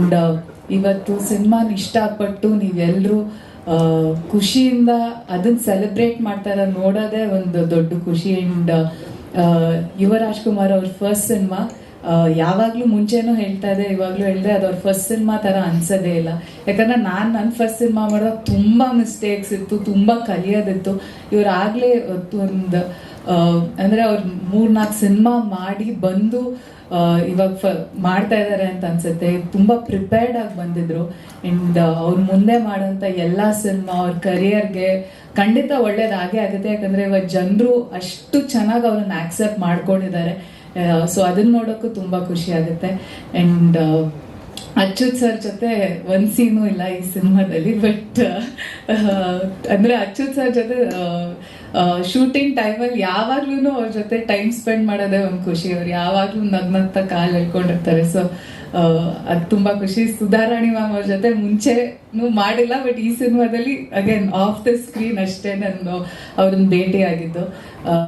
And ಇವತ್ತು ಸಿನಿಮಾನ ಇಷ್ಟಪಟ್ಟು ನೀವೆಲ್ಲರೂ ಖುಷಿಯಿಂದ ಅದನ್ನ ಸೆಲೆಬ್ರೇಟ್ ಮಾಡ್ತಾರ ನೋಡೋದೇ ಒಂದು ದೊಡ್ಡ ಖುಷಿ. ಅಂಡ್ ಯುವ ರಾಜ್ಕುಮಾರ್ ಅವ್ರ ಫಸ್ಟ್ ಸಿನಿಮಾ ಯಾವಾಗ್ಲೂ ಮುಂಚೆನೂ ಹೇಳ್ತಾ ಇದೆ, ಇವಾಗ್ಲೂ ಹೇಳಿದ್ರೆ ಅದು ಅವ್ರ ಫಸ್ಟ್ ಸಿನಿಮಾ ತರ ಅನ್ಸೋದೇ ಇಲ್ಲ. ಯಾಕಂದ್ರೆ ನಾನು ನನ್ನ ಫಸ್ಟ್ ಸಿನಿಮಾ ಮಾಡಿದಾಗ ತುಂಬಾ ಮಿಸ್ಟೇಕ್ಸ್ ಇತ್ತು, ತುಂಬಾ ಕಲಿಯೋದಿತ್ತು. ಇವ್ರು ಒಂದು ಅಂದ್ರೆ ಅವ್ರು ಮೂರ್ನಾಲ್ಕು ಸಿನಿಮಾ ಮಾಡಿ ಬಂದು ಇವಾಗ ಮಾಡ್ತಾ ಇದ್ದಾರೆ ಅಂತ ಅನ್ಸುತ್ತೆ. ತುಂಬಾ ಪ್ರಿಪೇರ್ಡ್ ಆಗಿ ಬಂದಿದ್ರು. ಅಂಡ್ ಅವ್ರು ಮುಂದೆ ಮಾಡೋಂಥ ಎಲ್ಲಾ ಸಿನಿಮಾ ಅವ್ರ ಕರಿಯರ್ಗೆ ಖಂಡಿತ ಒಳ್ಳೇದಾಗೇ ಆಗುತ್ತೆ. ಯಾಕಂದ್ರೆ ಇವಾಗ ಜನರು ಅಷ್ಟು ಚೆನ್ನಾಗಿ ಅವ್ರನ್ನ ಆಕ್ಸೆಪ್ಟ್ ಮಾಡ್ಕೊಂಡಿದ್ದಾರೆ. ಸೊ ಅದನ್ನ ನೋಡೋಕ್ಕೂ ತುಂಬಾ ಖುಷಿ ಆಗುತ್ತೆ. ಅಂಡ್ ಅಚ್ಯುತ್ ಸರ್ ಜೊತೆ ಒಂದ್ ಸೀನು ಇಲ್ಲ ಈ ಸಿನಿಮಾದಲ್ಲಿ ಬಟ್ ಅಂದ್ರೆ ಅಚ್ಯುತ್ ಸರ್ ಜೊತೆ ಶೂಟಿಂಗ್ ಟೈಮಲ್ಲಿ ಯಾವಾಗ್ಲೂ ಅವ್ರ ಜೊತೆ ಟೈಮ್ ಸ್ಪೆಂಡ್ ಮಾಡೋದೇ ಒಂದು ಖುಷಿ. ಅವ್ರು ಯಾವಾಗ್ಲೂ ನಗ್ನಗ್ತ ಕಾಲ್ ಹೇಳ್ಕೊಂಡಿರ್ತಾರೆ ಸೊ ಅದು ತುಂಬಾ ಖುಷಿ. ಸುಧಾರಾಣಿ ಮ್ಯಾಮ್ ಅವ್ರ ಜೊತೆ ಮುಂಚೆನೂ ಮಾಡಿಲ್ಲ ಬಟ್ ಈ ಸಿನಿಮಾದಲ್ಲಿ ಅಗೇನ್ ಆಫ್ ದ ಸ್ಕ್ರೀನ್ ಅಷ್ಟೇ ನಾನು ಅವ್ರನ್ನ ಭೇಟಿ ಆಗಿದ್ದು